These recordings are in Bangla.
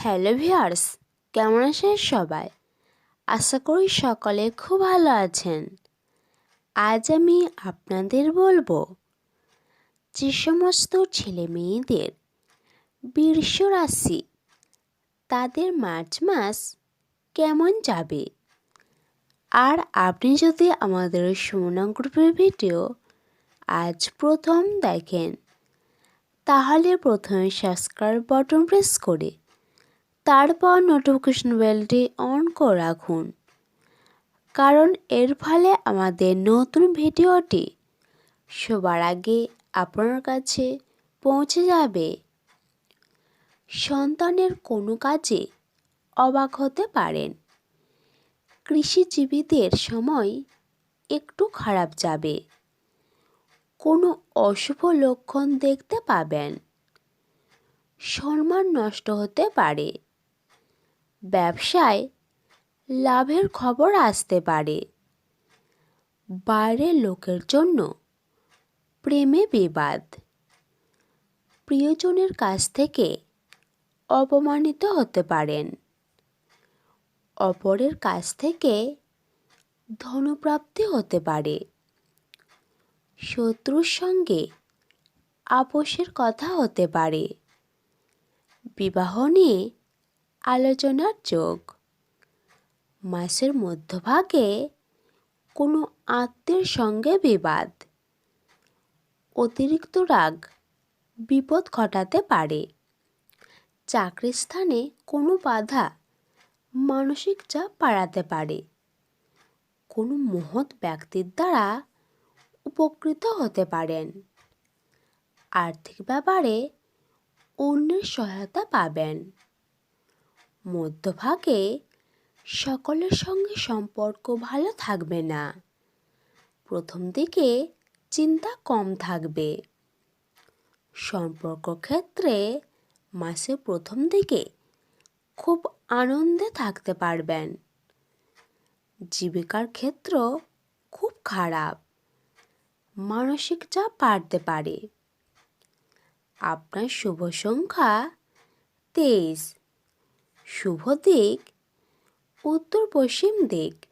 হ্যালো ভিয়ার্স কেমন আছেন সবাই? আশা করি সকলে খুব ভালো আছেন। আজ আমি আপনাদের বলব যে সমস্ত ছেলে মেয়েদের বৃষ রাশি, তাদের মার্চ মাস কেমন যাবে? আর আপনি যদি আমাদের সুমনা গ্রুপের ভিডিও আজ প্রথম দেখেন, তাহলে প্রথমে সাবস্ক্রাইব বাটন প্রেস করে তারপর নোটিফিকেশন বেলটি অন করে রাখুন। কারণ এর ফলে আমাদের নতুন ভিডিওটি সবার আগে আপনার কাছে পৌঁছে যাবে। সন্তানের কোনো কাজে অবাক হতে পারেন। কৃষিজীবীদের সময় একটু খারাপ যাবে। কোনো অশুভ লক্ষণ দেখতে পাবেন। সম্মান নষ্ট হতে পারে। ব্যবসায় লাভের খবর আসতে পারে। বাইরের লোকের জন্য প্রেমে বিবাদ। প্রিয়জনের কাছ থেকে অপমানিত হতে পারেন। অপরের কাছ থেকে ধনপ্রাপ্তি হতে পারে। শত্রুর সঙ্গে আপোষের কথা হতে পারে। বিবাহ নিয়ে আলোচনার যোগ। মাসের মধ্যভাগে কোনো আত্মীয়ের সঙ্গে বিবাদ, অতিরিক্ত রাগ, বিপদ ঘটাতে পারে। চাকরির স্থানে কোনো বাধা মানসিক চাপ বাড়াতে পারে। কোনো মহৎ ব্যক্তির দ্বারা উপকৃত হতে পারেন। আর্থিক ব্যাপারে অন্যের সহায়তা পাবেন। মধ্যভাগে সকলের সঙ্গে সম্পর্ক ভালো থাকবে না। প্রথম দিকে চিন্তা কম থাকবে। সম্পর্ক ক্ষেত্রে মাসের প্রথম দিকে খুব আনন্দে থাকতে পারবেন। জীবিকার ক্ষেত্র খুব খারাপ। মানসিক চাপ বাড়তে পারে। আপনার শুভ সংখ্যা তেইশ। শুভ দিক, উত্তর পশ্চিম দিক।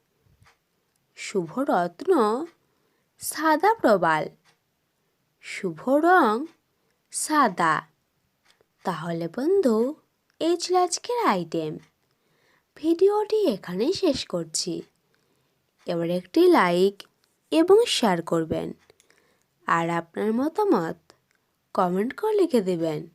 শুভ রত্ন, সাদা প্রবাল। শুভ রং, সাদা। তাহলে বন্ধু, এই ছিল আজকের আইটেম ভিডিওটি এখানেই শেষ করছি। এবার একটি লাইক এবং শেয়ার করবেন। আর আপনার মতামত কমেন্ট করে লিখে দেবেন।